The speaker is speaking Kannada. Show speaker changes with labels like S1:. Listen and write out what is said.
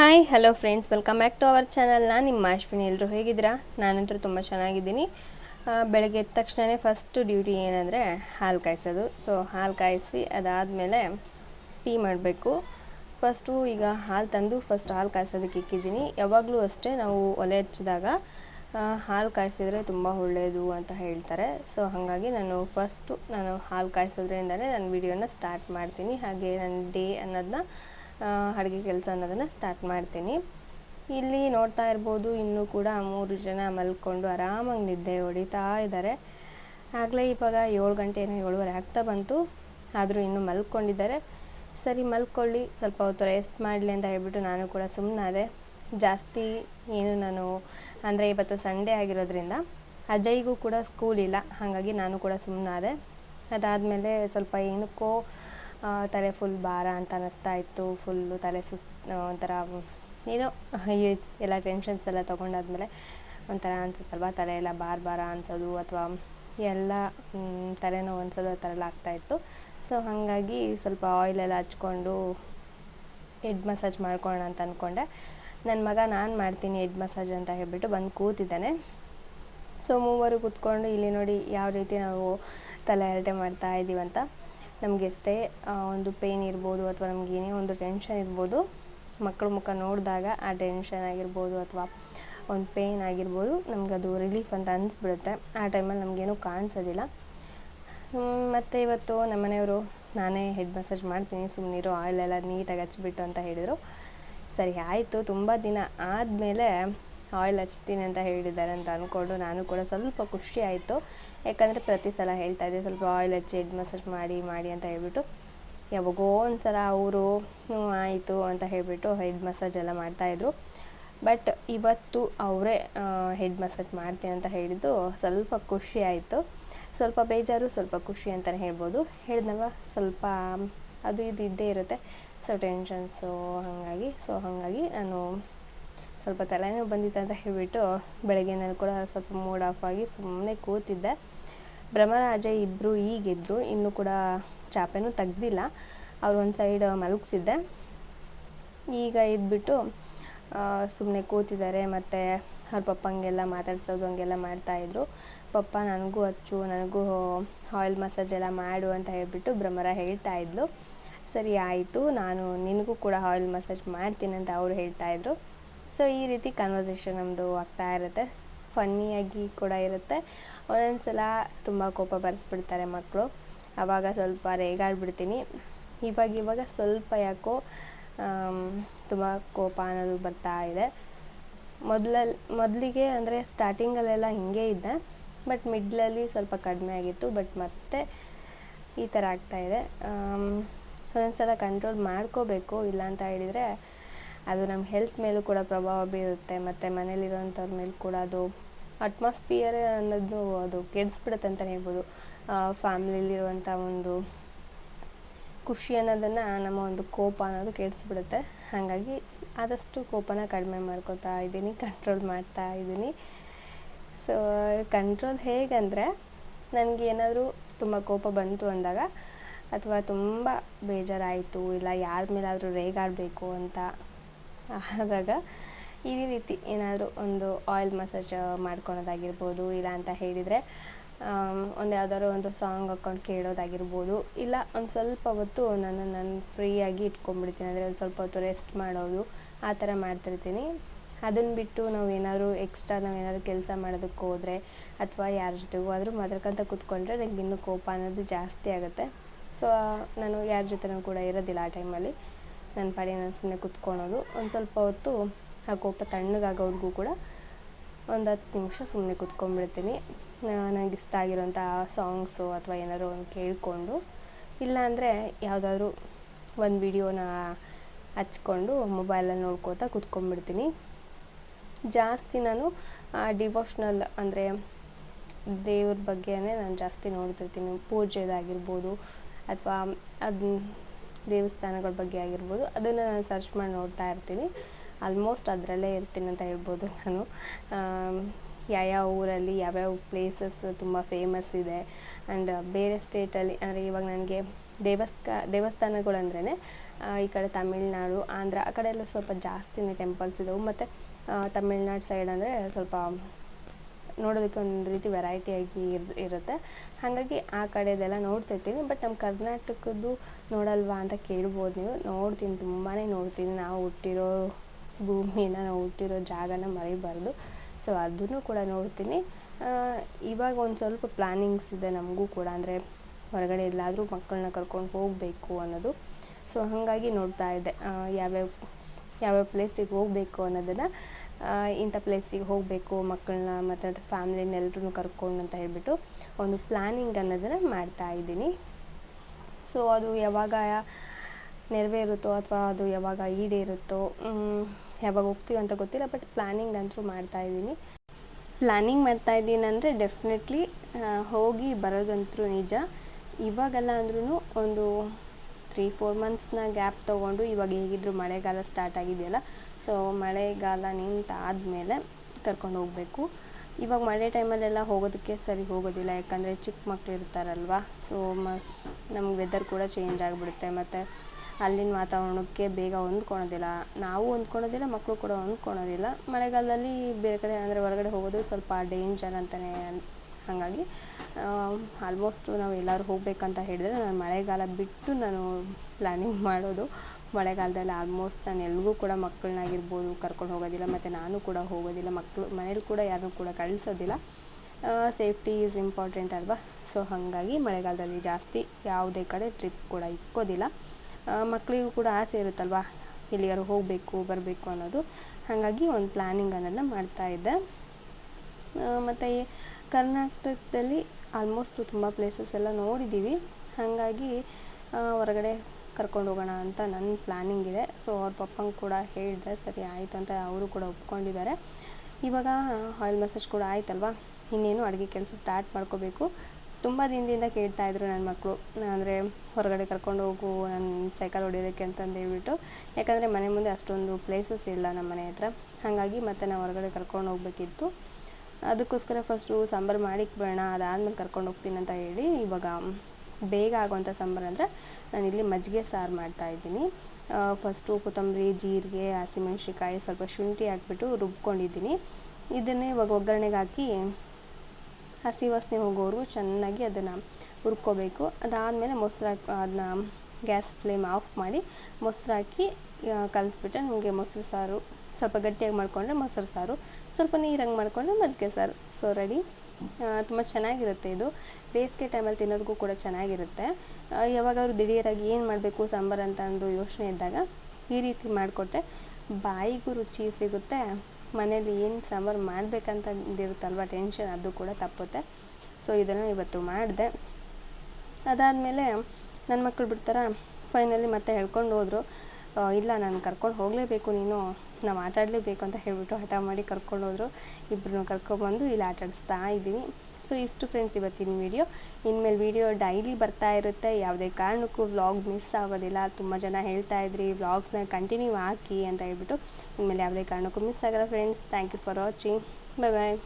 S1: Hi hello friends welcome back to our channel ನಾನು ನಿಮ್ಮ ಅಶ್ವಿನಿ. ಎಲ್ಲರೂ ಹೇಗಿದ್ದೀರಾ? ನಾನಂತೂ ತುಂಬ ಚೆನ್ನಾಗಿದ್ದೀನಿ. ಬೆಳಗ್ಗೆ ಎದ್ದ ತಕ್ಷಣವೇ ಫಸ್ಟು ಡ್ಯೂಟಿ ಏನಂದರೆ ಹಾಲು ಕಾಯಿಸೋದು. ಸೊ ಹಾಲು ಕಾಯಿಸಿ ಅದಾದಮೇಲೆ ಟೀ ಮಾಡಬೇಕು. ಫಸ್ಟು ಈಗ ಹಾಲು ತಂದು ಫಸ್ಟ್ ಹಾಲು ಕಾಯಿಸೋದಕ್ಕೆ ಇಕ್ಕಿದ್ದೀನಿ. ಯಾವಾಗಲೂ ಅಷ್ಟೇ ನಾವು ಒಲೆ ಹಚ್ಚಿದಾಗ ಹಾಲು ಕಾಯಿಸಿದ್ರೆ ತುಂಬ ಒಳ್ಳೆಯದು ಅಂತ ಹೇಳ್ತಾರೆ. ಸೊ ಹಾಗಾಗಿ ನಾನು ಫಸ್ಟು ನಾನು ಹಾಲು ಕಾಯಿಸೋದ್ರಿಂದಲೇ ನಾನು ವಿಡಿಯೋನ ಸ್ಟಾರ್ಟ್ ಮಾಡ್ತೀನಿ. ಹಾಗೆ ನನ್ನ ಡೇ ಅನ್ನೋದನ್ನ ಅಡುಗೆ ಕೆಲಸ ಅನ್ನೋದನ್ನು ಸ್ಟಾರ್ಟ್ ಮಾಡ್ತೀನಿ. ಇಲ್ಲಿ ನೋಡ್ತಾ ಇರ್ಬೋದು ಇನ್ನೂ ಕೂಡ ಮೂರು ಜನ ಮಲ್ಕೊಂಡು ಆರಾಮಾಗಿ ನಿದ್ದೆ ಹೊಡಿತಾ ಇದ್ದಾರೆ ಆಗಲೇ ಇವಾಗ ಏಳು ಗಂಟೆ ಏನೋ ಏಳುವರೆ ಆಗ್ತಾ ಬಂತು. ಆದರೂ ಇನ್ನೂ ಮಲ್ಕೊಂಡಿದ್ದಾರೆ. ಸರಿ, ಮಲ್ಕೊಳ್ಳಿ. ಸ್ವಲ್ಪ ಹೊತ್ತು ರೆಸ್ಟ್ ಮಾಡಲಿ ಅಂತ ಹೇಳ್ಬಿಟ್ಟು ನಾನು ಕೂಡ ಸುಮ್ಮನಾದೆ ಜಾಸ್ತಿ ಏನು ನಾನು, ಅಂದರೆ ಇವತ್ತು ಸಂಡೇ ಆಗಿರೋದ್ರಿಂದ ಅಜಯ್ಗೂ ಕೂಡ ಸ್ಕೂಲ್ ಇಲ್ಲ. ಹಾಗಾಗಿ ನಾನು ಕೂಡ ಸುಮ್ಮನಾದೆ ಅದಾದಮೇಲೆ ಸ್ವಲ್ಪ ಏನಕ್ಕೋ ತಲೆ ಫುಲ್ ಭಾರ ಅಂತ ಅನ್ನಿಸ್ತಾ ಇತ್ತು. ಫುಲ್ಲು ತಲೆ ಸುಸ್ ಒಂಥರ, ಏನೋ ಎಲ್ಲ ಟೆನ್ಷನ್ಸ್ ಎಲ್ಲ ತೊಗೊಂಡಾದ್ಮೇಲೆ ಒಂಥರ ಅನ್ಸುತ್ತಲ್ವ? ತಲೆ ಎಲ್ಲ ಭಾರ ಭಾರ ಅನ್ಸೋದು ಅಥವಾ ಎಲ್ಲ ತಲೆನೋ ಅನ್ಸೋದು ಆ ಥರ ಎಲ್ಲ ಆಗ್ತಾಯಿತ್ತು ಸೊ ಹಾಗಾಗಿ ಸ್ವಲ್ಪ ಆಯಿಲೆಲ್ಲ ಹಚ್ಕೊಂಡು ಹೆಡ್ ಮಸಾಜ್ ಮಾಡ್ಕೊಳ್ಳೋಣ ಅಂತ ಅಂದ್ಕೊಂಡೆ ನನ್ನ ಮಗ ನಾನು ಮಾಡ್ತೀನಿ ಹೆಡ್ ಮಸಾಜ್ ಅಂತ ಹೇಳ್ಬಿಟ್ಟು ಬಂದು ಕೂತಿದ್ದಾನೆ. ಸೊ ಮೂವರು ಕೂತ್ಕೊಂಡು ಇಲ್ಲಿ ನೋಡಿ ಯಾವ ರೀತಿ ನಾವು ತಲೆ ಹರಟೆ ಮಾಡ್ತಾ ಇದ್ದೀವಂತ ನಮಗೆ ಎಷ್ಟೇ ಒಂದು ಪೇಯ್ನ್ ಇರ್ಬೋದು ಅಥವಾ ನಮ್ಗೆ ಏನೇ ಒಂದು ಟೆನ್ಷನ್ ಇರ್ಬೋದು ಮಕ್ಕಳ ಮುಖ ನೋಡಿದಾಗ ಆ ಟೆನ್ಷನ್ ಆಗಿರ್ಬೋದು ಅಥವಾ ಒಂದು ಪೇಯ್ನ್ ಆಗಿರ್ಬೋದು, ನಮ್ಗೆ ಅದು ರಿಲೀಫ್ ಅಂತ ಅನಿಸ್ಬಿಡುತ್ತೆ. ಆ ಟೈಮಲ್ಲಿ ನಮಗೇನು ಕಾಣಿಸೋದಿಲ್ಲ. ಮತ್ತು ಇವತ್ತು ನಮ್ಮ ಮನೆಯವರು, ನಾನೇ ಹೆಡ್ ಮಸಾಜ್ ಮಾಡ್ತೀನಿ ಸುಮ್ಮನಿರು ಆಯಿಲೆಲ್ಲ ನೀಟಾಗಿ ಹಚ್ಬಿಟ್ಟು ಅಂತ ಹೇಳಿದರು. ಸರಿ, ಆಯಿತು, ತುಂಬ ದಿನ ಆದಮೇಲೆ ಆಯಿಲ್ ಹಚ್ತೀನಿ ಅಂತ ಹೇಳಿದ್ದಾರೆ ಅಂತ ಅಂದ್ಕೊಂಡು ನಾನು ಕೂಡ ಸ್ವಲ್ಪ ಖುಷಿ ಆಯಿತು. ಯಾಕಂದರೆ ಪ್ರತಿ ಸಲ ಹೇಳ್ತಾ ಇದ್ದೆ, ಸ್ವಲ್ಪ ಆಯಿಲ್ ಹಚ್ಚಿ ಹೆಡ್ ಮಸಾಜ್ ಮಾಡಿ ಮಾಡಿ ಅಂತ ಹೇಳ್ಬಿಟ್ಟು, ಯಾವಾಗೋ ಒಂದು ಸಲ ಅವರು ಆಯಿತು ಅಂತ ಹೇಳಿಬಿಟ್ಟು ಹೆಡ್ ಮಸಾಜ್ ಎಲ್ಲ ಮಾಡ್ತಾಯಿದ್ರು ಬಟ್ ಇವತ್ತು ಅವರೇ ಹೆಡ್ ಮಸಾಜ್ ಮಾಡ್ತೀನಿ ಅಂತ ಹೇಳಿದ್ದು ಸ್ವಲ್ಪ ಖುಷಿ ಆಯಿತು. ಸ್ವಲ್ಪ ಬೇಜಾರು, ಸ್ವಲ್ಪ ಖುಷಿ ಅಂತಲೇ ಹೇಳ್ಬೋದು. ಹೇಳಿದ್ನಲ್ವ ಸ್ವಲ್ಪ, ಅದು ಇದು ಇದ್ದೇ ಇರುತ್ತೆ. ಸೊ ಟೆನ್ಷನ್ಸು ಹಾಗಾಗಿ ಸೊ ಹಾಗಾಗಿ ನಾನು ಸ್ವಲ್ಪ ತಲೆನೋವು ಬಂದಿತ್ತು ಅಂತ ಹೇಳಿಬಿಟ್ಟು ಬೆಳಗ್ಗೆ ನಾನು ಕೂಡ ಸ್ವಲ್ಪ ಮೂಡ್ ಆಫ್ ಆಗಿ ಸುಮ್ಮನೆ ಕೂತಿದ್ದೆ. ಬ್ರಹ್ಮರಾಜ ಇಬ್ಬರು ಈಗಿದ್ರು ಇನ್ನೂ ಕೂಡ ಚಾಪೆನೂ ತೆಗ್ದಿಲ್ಲ. ಅವ್ರು ಒಂದು ಸೈಡ್ ಮಲಗಿಸಿದ್ದೆ. ಈಗ ಇದ್ಬಿಟ್ಟು ಸುಮ್ಮನೆ ಕೂತಿದ್ದಾರೆ ಮತ್ತು ಅವ್ರ ಪಪ್ಪಂಗೆಲ್ಲ ಮಾತಾಡ್ಸೋದು, ಹಂಗೆಲ್ಲ ಮಾಡ್ತಾಯಿದ್ರು ಪಪ್ಪ, ನನಗೂ ಹಚ್ಚು ನನಗೂ ಆಯಿಲ್ ಮಸಾಜ್ ಎಲ್ಲ ಮಾಡು ಅಂತ ಹೇಳಿಬಿಟ್ಟು ಭ್ರಮರ ಹೇಳ್ತಾ ಇದ್ಲು. ಸರಿ, ಆಯಿತು. ನಾನು, ನಿನಗೂ ಕೂಡ ಆಯಿಲ್ ಮಸಾಜ್ ಮಾಡ್ತೀನಿ ಅಂತ ಅವ್ರು ಹೇಳ್ತಾಯಿದ್ರು ಸೊ ಈ ರೀತಿ ಕನ್ವರ್ಸೇಷನ್ ನಮ್ಮದು ಆಗ್ತಾ ಇರುತ್ತೆ. ಫನ್ನಿಯಾಗಿ ಕೂಡ ಇರುತ್ತೆ. ಒಂದೊಂದು ಸಲ ತುಂಬ ಕೋಪ ಬರೆಸ್ಬಿಡ್ತಾರೆ ಮಕ್ಕಳು ಆವಾಗ ಸ್ವಲ್ಪ ರೇಗಾಡ್ಬಿಡ್ತೀನಿ. ಇವಾಗ ಇವಾಗ ಸ್ವಲ್ಪ ಯಾಕೋ ತುಂಬ ಕೋಪ ಅನ್ನೋದು ಬರ್ತಾ ಇದೆ. ಮೊದಲಲ್ಲಿ ಮೊದಲಿಗೆ ಅಂದರೆ ಸ್ಟಾರ್ಟಿಂಗಲ್ಲೆಲ್ಲ ಹಿಂಗೆ ಇದ್ದೆ. ಬಟ್ ಮಿಡ್ಲಲ್ಲಿ ಸ್ವಲ್ಪ ಕಡಿಮೆ ಆಗಿತ್ತು. ಬಟ್ ಮತ್ತೆ ಈ ಥರ ಆಗ್ತಾಯಿದೆ ಒಂದೊಂದು ಸಲ ಕಂಟ್ರೋಲ್ ಮಾಡ್ಕೋಬೇಕು. ಇಲ್ಲ ಅಂತ ಹೇಳಿದರೆ ಅದು ನಮ್ಮ ಹೆಲ್ತ್ ಮೇಲೂ ಕೂಡ ಪ್ರಭಾವ ಬೀರುತ್ತೆ, ಮತ್ತು ಮನೇಲಿರೋಂಥವ್ರ ಮೇಲೆ ಕೂಡ ಅದು ಅಟ್ಮಾಸ್ಫಿಯರ್ ಅನ್ನೋದು ಅದು ಕೆಡಿಸ್ಬಿಡುತ್ತೆ ಅಂತಲೇ ಹೇಳ್ಬೋದು. ಫ್ಯಾಮ್ಲಿಲಿರುವಂಥ ಒಂದು ಖುಷಿ ಅನ್ನೋದನ್ನು ನಮ್ಮ ಒಂದು ಕೋಪ ಅನ್ನೋದು ಕೆಡಿಸ್ಬಿಡುತ್ತೆ. ಹಾಗಾಗಿ ಆದಷ್ಟು ಕೋಪನ ಕಡಿಮೆ ಮಾಡ್ಕೋತಾ ಇದ್ದೀನಿ ಕಂಟ್ರೋಲ್ ಮಾಡ್ತಾ ಇದ್ದೀನಿ. ಸೊ ಕಂಟ್ರೋಲ್ ಹೇಗಂದರೆ ನನಗೆ ಏನಾದರೂ ತುಂಬ ಕೋಪ ಬಂತು ಅಂದಾಗ ಅಥವಾ ತುಂಬ ಬೇಜಾರಾಯಿತು, ಇಲ್ಲ ಯಾರ ಮೇಲಾದರೂ ರೇಗಾಡಬೇಕು ಅಂತ ಆದಾಗ ಈ ರೀತಿ ಏನಾದರೂ ಒಂದು ಆಯಿಲ್ ಮಸಾಜ್ ಮಾಡ್ಕೊಳೋದಾಗಿರ್ಬೋದು, ಇಲ್ಲ ಅಂತ ಹೇಳಿದರೆ ಒಂದು ಯಾವ್ದಾದ್ರು ಒಂದು ಸಾಂಗ್ ಹಾಕ್ಕೊಂಡು ಕೇಳೋದಾಗಿರ್ಬೋದು, ಇಲ್ಲ ಒಂದು ಸ್ವಲ್ಪ ಹೊತ್ತು ನಾನು ನಾನು ಫ್ರೀಯಾಗಿ ಇಟ್ಕೊಂಡ್ಬಿಡ್ತೀನಿ. ಅಂದರೆ ಒಂದು ಸ್ವಲ್ಪ ಹೊತ್ತು ರೆಸ್ಟ್ ಮಾಡೋದು, ಆ ಥರ ಮಾಡ್ತಿರ್ತೀನಿ. ಅದನ್ನು ಬಿಟ್ಟು ನಾವು ಏನಾದರೂ ಎಕ್ಸ್ಟ್ರಾ ನಾವು ಏನಾದರೂ ಕೆಲಸ ಮಾಡೋದಕ್ಕೆ ಹೋದರೆ, ಅಥವಾ ಯಾರ ಜೊತೆಗೂ ಆದರೂ ಮಾತಾಡ್ಕೊಂತ ಕೂತ್ಕೊಂಡ್ರೆ ನನಗೆ ಇನ್ನೂ ಕೋಪ ಅನ್ನೋದು ಜಾಸ್ತಿ ಆಗುತ್ತೆ. ಸೊ ನಾನು ಯಾರ ಜೊತೆನೂ ಕೂಡ ಇರೋದಿಲ್ಲ ಆ ಟೈಮಲ್ಲಿ ನನ್ನ ಪಾಡಿಗೆ ನಾನು ಸುಮ್ಮನೆ ಕುತ್ಕೊಳ್ಳೋದು ಒಂದು ಸ್ವಲ್ಪ ಹೊತ್ತು ಆ ಕೋಪ ತಣ್ಣಗಾಗೋವರೆಗೂ ಕೂಡ ಒಂದು ಹತ್ತು ನಿಮಿಷ ಸುಮ್ಮನೆ ಕುತ್ಕೊಂಡ್ಬಿಡ್ತೀನಿ. ನನಗೆ ಇಷ್ಟ ಆಗಿರೋಂಥ ಸಾಂಗ್ಸು ಅಥವಾ ಏನಾದ್ರು ಒಂದು ಕೇಳಿಕೊಂಡು, ಇಲ್ಲಾಂದರೆ ಯಾವುದಾದ್ರೂ ಒಂದು ವಿಡಿಯೋನ ಹಚ್ಕೊಂಡು ಮೊಬೈಲಲ್ಲಿ ನೋಡ್ಕೋತಾ ಕುತ್ಕೊಂಡ್ಬಿಡ್ತೀನಿ. ಜಾಸ್ತಿ ನಾನು ಡಿವೋಷ್ನಲ್ ಅಂದರೆ ದೇವ್ರ ಬಗ್ಗೆನೇ ನಾನು ಜಾಸ್ತಿ ನೋಡ್ತಿರ್ತೀನಿ. ಪೂಜೆದಾಗಿರ್ಬೋದು ಅಥವಾ ಅದು ದೇವಸ್ಥಾನಗಳ ಬಗ್ಗೆ ಆಗಿರ್ಬೋದು, ಅದನ್ನು ನಾನು ಸರ್ಚ್ ಮಾಡಿ ನೋಡ್ತಾ ಇರ್ತೀನಿ. ಆಲ್ಮೋಸ್ಟ್ ಅದರಲ್ಲೇ ಇರ್ತೀನಿ ಅಂತ ಹೇಳ್ಬೋದು ನಾನು. ಯಾವ್ಯಾವ ಊರಲ್ಲಿ ಯಾವ್ಯಾವ ಪ್ಲೇಸಸ್ ತುಂಬ ಫೇಮಸ್ ಇದೆ. ಆ್ಯಂಡ್ ಬೇರೆ ಸ್ಟೇಟಲ್ಲಿ ಅಂದರೆ ಇವಾಗ ನನಗೆ ದೇವಸ್ಥಾನಗಳು ಅಂದ್ರೇ ಈ ಕಡೆ ತಮಿಳ್ನಾಡು, ಆಂಧ್ರ, ಆ ಕಡೆ ಎಲ್ಲ ಸ್ವಲ್ಪ ಜಾಸ್ತಿನೇ ಟೆಂಪಲ್ಸ್ ಇದಾವೆ. ಮತ್ತು ತಮಿಳ್ನಾಡು ಸೈಡ್ ಅಂದರೆ ಸ್ವಲ್ಪ ನೋಡೋದಕ್ಕೆ ಒಂದು ರೀತಿ ವೆರೈಟಿಯಾಗಿ ಇರ್, ಇರುತ್ತೆ. ಹಾಗಾಗಿ ಆ ಕಡೆದೆಲ್ಲ ನೋಡ್ತಿರ್ತೀನಿ. ಬಟ್ ನಮ್ಮ ಕರ್ನಾಟಕದ್ದು ನೋಡಲ್ವಾ ಅಂತ ಕೇಳ್ಬೋದು ನೀವು. ನೋಡ್ತೀನಿ ತುಂಬಾ ನೋಡ್ತೀನಿ. ನಾವು ಹುಟ್ಟಿರೋ ಭೂಮಿನ, ನಾವು ಹುಟ್ಟಿರೋ ಜಾಗನ ಮರಿಬಾರ್ದು. ಸೊ ಅದನ್ನು ಕೂಡ ನೋಡ್ತೀನಿ. ಇವಾಗ ಒಂದು ಸ್ವಲ್ಪ ಪ್ಲ್ಯಾನಿಂಗ್ಸ್ ಇದೆ ನಮಗೂ ಕೂಡ. ಅಂದರೆ ಹೊರಗಡೆ ಎಲ್ಲಾದರೂ ಮಕ್ಕಳನ್ನ ಕರ್ಕೊಂಡು ಹೋಗಬೇಕು ಅನ್ನೋದು. ಸೊ ಹಾಗಾಗಿ ನೋಡ್ತಾ ಇದ್ದೆ. ಯಾವ್ಯಾವ ಯಾವ್ಯಾವ ಪ್ಲೇಸಿಗೆ ಹೋಗಬೇಕು ಅನ್ನೋದನ್ನು. ಇಂಥ ಪ್ಲೇಸಿಗೆ ಹೋಗಬೇಕು, ಮಕ್ಕಳನ್ನ ಮತ್ತು ಅದು ಫ್ಯಾಮಿಲಿನ ಎಲ್ರೂ ಕರ್ಕೊಂಡು ಅಂತ ಹೇಳ್ಬಿಟ್ಟು ಒಂದು ಪ್ಲ್ಯಾನಿಂಗ್ ಅನ್ನೋದನ್ನು ಮಾಡ್ತಾ ಇದ್ದೀನಿ. ಸೊ ಅದು ಯಾವಾಗ ನೆರವೇರುತ್ತೋ ಅಥವಾ ಅದು ಯಾವಾಗ ಈಡೇರುತ್ತೋ ಯಾವಾಗ ಹೋಗ್ತೀವಿ ಅಂತ ಗೊತ್ತಿಲ್ಲ ಬಟ್ ಪ್ಲ್ಯಾನಿಂಗ್ ಅಂತೂ ಮಾಡ್ತಾ ಇದ್ದೀನಿ. ಪ್ಲ್ಯಾನಿಂಗ್ ಮಾಡ್ತಾ ಇದ್ದೀನಿ ಅಂದರೆ ಡೆಫಿನೆಟ್ಲಿ ಹೋಗಿ ಬರೋದಂತೂ ನಿಜ. ಇವಾಗೆಲ್ಲ ಅಂದ್ರೂ ಒಂದು ತ್ರೀ ಫೋರ್ ಮಂತ್ಸ್ನ ಗ್ಯಾಪ್ ತೊಗೊಂಡು ಇವಾಗ ಹೇಗಿದ್ರು ಮಳೆಗಾಲ ಸ್ಟಾರ್ಟ್ ಆಗಿದೆಯಲ್ಲ ಸೊ ಮಳೆಗಾಲ ನಿಂತಾದಮೇಲೆ ಕರ್ಕೊಂಡು ಹೋಗಬೇಕು. ಇವಾಗ ಮಳೆ ಟೈಮಲ್ಲೆಲ್ಲ ಹೋಗೋದಕ್ಕೆ ಸರಿ ಹೋಗೋದಿಲ್ಲ. ಯಾಕಂದರೆ ಚಿಕ್ಕ ಮಕ್ಳು ಇರ್ತಾರಲ್ವ? ಸೊ ಮಸ್ ನಮ್ಗೆ ವೆದರ್ ಕೂಡ ಚೇಂಜ್ ಆಗಿಬಿಡುತ್ತೆ. ಮತ್ತು ಅಲ್ಲಿನ ವಾತಾವರಣಕ್ಕೆ ಬೇಗ ಹೊಂದ್ಕೊಳೋದಿಲ್ಲ. ನಾವು ಹೊಂದ್ಕೊಳೋದಿಲ್ಲ ಮಕ್ಕಳು ಕೂಡ ಹೊಂದ್ಕೊಳೋದಿಲ್ಲ. ಮಳೆಗಾಲದಲ್ಲಿ ಬೇರೆ ಕಡೆ, ಅಂದರೆ ಹೊರಗಡೆ ಹೋಗೋದು ಸ್ವಲ್ಪ ಡೇಂಜರ್ ಅಂತಲೇ ಹಾಗಾಗಿ ಆಲ್ಮೋಸ್ಟು ನಾವು ಎಲ್ಲರೂ ಹೋಗಬೇಕಂತ ಹೇಳಿದರೆ ನಾನು ಮಳೆಗಾಲ ಬಿಟ್ಟು ನಾನು ಪ್ಲ್ಯಾನಿಂಗ್ ಮಾಡೋದು. ಮಳೆಗಾಲದಲ್ಲಿ ಆಲ್ಮೋಸ್ಟ್ ನಾನು ಎಲ್ರಿಗೂ ಕೂಡ ಮಕ್ಕಳನ್ನಾಗಿರ್ಬೋದು ಕರ್ಕೊಂಡು ಹೋಗೋದಿಲ್ಲ, ಮತ್ತು ನಾನು ಕೂಡ ಹೋಗೋದಿಲ್ಲ ಮಕ್ಕಳು ಮನೇಲಿ ಕೂಡ ಯಾರನ್ನೂ ಕೂಡ ಕಳಿಸೋದಿಲ್ಲ. ಸೇಫ್ಟಿ ಈಸ್ ಇಂಪಾರ್ಟೆಂಟ್ ಅಲ್ವಾ? ಸೊ ಹಾಗಾಗಿ ಮಳೆಗಾಲದಲ್ಲಿ ಜಾಸ್ತಿ ಯಾವುದೇ ಕಡೆ ಟ್ರಿಪ್ ಕೂಡ ಇಕ್ಕೋದಿಲ್ಲ. ಮಕ್ಕಳಿಗೂ ಕೂಡ ಆಸೆ ಇರುತ್ತಲ್ವಾ? ಎಲ್ಲಿಗಾರು ಹೋಗಬೇಕು, ಬರಬೇಕು ಅನ್ನೋದು. ಹಾಗಾಗಿ ಒಂದು ಪ್ಲ್ಯಾನಿಂಗ್ ಅನ್ನೋದನ್ನ ಮಾಡ್ತಾಯಿದ್ದೆ ಮತ್ತು ಕರ್ನಾಟಕದಲ್ಲಿ ಆಲ್ಮೋಸ್ಟು ತುಂಬ ಪ್ಲೇಸಸ್ ಎಲ್ಲ ನೋಡಿದ್ದೀವಿ. ಹಾಗಾಗಿ ಹೊರಗಡೆ ಕರ್ಕೊಂಡು ಹೋಗೋಣ ಅಂತ ನನ್ನ ಪ್ಲ್ಯಾನಿಂಗ್ ಇದೆ. ಸೊ ಅವ್ರ ಪಪ್ಪಂಗೆ ಕೂಡ ಹೇಳಿದೆ, ಸರಿ ಆಯಿತು ಅಂತ ಅವರು ಕೂಡ ಒಪ್ಕೊಂಡಿದ್ದಾರೆ. ಇವಾಗ ಆಯಿಲ್ ಮಸಾಜ್ ಕೂಡ ಆಯ್ತಲ್ವಾ? ಇನ್ನೇನು ಅಡುಗೆ ಕೆಲಸ ಸ್ಟಾರ್ಟ್ ಮಾಡ್ಕೋಬೇಕು. ತುಂಬ ದಿನದಿಂದ ಕೇಳ್ತಾಯಿದ್ರು ನನ್ನ ಮಕ್ಕಳು ಅಂದರೆ ಹೊರಗಡೆ ಕರ್ಕೊಂಡು ಹೋಗು ನನ್ನ ಸೈಕಲ್ ಹೊಡಿಯೋದಕ್ಕೆ ಅಂತಂದು ಹೇಳ್ಬಿಟ್ಟು. ಯಾಕಂದರೆ ಮನೆ ಮುಂದೆ ಅಷ್ಟೊಂದು ಪ್ಲೇಸಸ್ ಇಲ್ಲ ನಮ್ಮ ಮನೆ ಹತ್ರ. ಹಾಗಾಗಿ ಮತ್ತೆ ನಾವು ಹೊರಗಡೆ ಕರ್ಕೊಂಡು ಹೋಗಬೇಕಿತ್ತು. ಅದಕ್ಕೋಸ್ಕರ ಫಸ್ಟು ಸಾಂಬಾರು ಮಾಡಿಕ್ಬೇಡ ಅದಾದಮೇಲೆ ಕರ್ಕೊಂಡು ಹೋಗ್ತೀನಿ ಅಂತ ಹೇಳಿ ಇವಾಗ ಬೇಗ ಆಗುವಂಥ ಸಾಂಬಾರು ಅಂದರೆ ನಾನಿಲ್ಲಿ ಮಜ್ಜಿಗೆ ಸಾರು ಮಾಡ್ತಾಯಿದ್ದೀನಿ ಫಸ್ಟು ಕೊತ್ತಂಬರಿ, ಜೀರಿಗೆ ಹಸಿಮೆಣ್ಸಿಕಾಯಿ ಸ್ವಲ್ಪ ಶುಂಠಿ ಹಾಕ್ಬಿಟ್ಟು ರುಬ್ಕೊಂಡಿದ್ದೀನಿ. ಇದನ್ನೇ ಇವಾಗ ಒಗ್ಗರಣೆಗೆ ಹಾಕಿ ಹಸಿ ವಾಸನೆ ಹೋಗೋವರೆಗೂ ಚೆನ್ನಾಗಿ ಅದನ್ನು ಹುರ್ಕೋಬೇಕು. ಅದಾದಮೇಲೆ ಮೊಸರು ಹಾಕಿ ಅದನ್ನ ಗ್ಯಾಸ್ ಫ್ಲೇಮ್ ಆಫ್ ಮಾಡಿ ಮೊಸರು ಹಾಕಿ ಕಲಿಸ್ಬಿಟ್ರೆ ನಮಗೆ ಮೊಸರು ಸಾರು ಸ್ವಲ್ಪ ಗಟ್ಟಿಯಾಗಿ ಮಾಡಿಕೊಂಡ್ರೆ ಮೊಸರು ಸಾರು, ಸ್ವಲ್ಪ ನೀರಂಗೆ ಮಾಡಿಕೊಂಡ್ರೆ ಮಜ್ಜಿಗೆ ಸಾರು. ಸೊ ರೆಡಿ ತುಂಬ ಚೆನ್ನಾಗಿರುತ್ತೆ ಇದು. ಬೇಸಿಗೆ ಟೈಮಲ್ಲಿ ತಿನ್ನೋದಕ್ಕೂ ಕೂಡ ಚೆನ್ನಾಗಿರುತ್ತೆ. ಯಾವಾಗಾದ್ರೂ ದಿಢೀರಾಗಿ ಏನು ಮಾಡಬೇಕು, ಸಾಂಬಾರು ಅಂತ ಅಂದು ಯೋಚನೆ ಇದ್ದಾಗ ಈ ರೀತಿ ಮಾಡಿಕೊಟ್ರೆ ಬಾಯಿಗೂ ರುಚಿ ಸಿಗುತ್ತೆ, ಮನೇಲಿ ಏನು ಸಾಂಬಾರು ಮಾಡಬೇಕಂತ ಇರುತ್ತಲ್ವ ಟೆನ್ಷನ್ ಅದು ಕೂಡ ತಪ್ಪುತ್ತೆ. ಸೊ ಇದನ್ನು ಇವತ್ತು ಮಾಡಿದೆ. ಅದಾದಮೇಲೆ ನನ್ನ ಮಕ್ಕಳು ಬಿಡ್ತಾರ? ಫೈನಲಿ ಮತ್ತೆ ಹೇಳ್ಕೊಂಡು ಹೋದರು. ಇಲ್ಲ, ನಾನು ಕರ್ಕೊಂಡು ಹೋಗಲೇಬೇಕು ನೀನು. ನಾವು ಆಟಾಡಲೇಬೇಕು ಅಂತ ಹೇಳಿಬಿಟ್ಟು ಹಠ ಮಾಡಿ ಕರ್ಕೊಂಡು ಹೋದರು. ಇಬ್ಬರನ್ನೂ ಕರ್ಕೊಬಂದು ಇಲ್ಲಿ ಆಟ ಆಡಿಸ್ತಾ ಇದ್ದೀನಿ. ಸೊ ಇಷ್ಟು ಫ್ರೆಂಡ್ಸ್ ಇವತ್ತಿನ ವೀಡಿಯೋ ಇನ್ಮೇಲೆ ವೀಡಿಯೋ ಡೈಲಿ ಬರ್ತಾ ಇರುತ್ತೆ. ಯಾವುದೇ ಕಾರಣಕ್ಕೂ ವ್ಲಾಗ್ ಮಿಸ್ ಆಗೋದಿಲ್ಲ. ತುಂಬ ಜನ ಹೇಳ್ತಾ ಇದ್ರಿ ವ್ಲಾಗ್ಸ್ನ ಕಂಟಿನ್ಯೂ ಹಾಕಿ ಅಂತ ಹೇಳ್ಬಿಟ್ಟು ಇನ್ಮೇಲೆ ಯಾವುದೇ ಕಾರಣಕ್ಕೂ ಮಿಸ್ ಆಗಲ್ಲ friends thank you for watching bye bye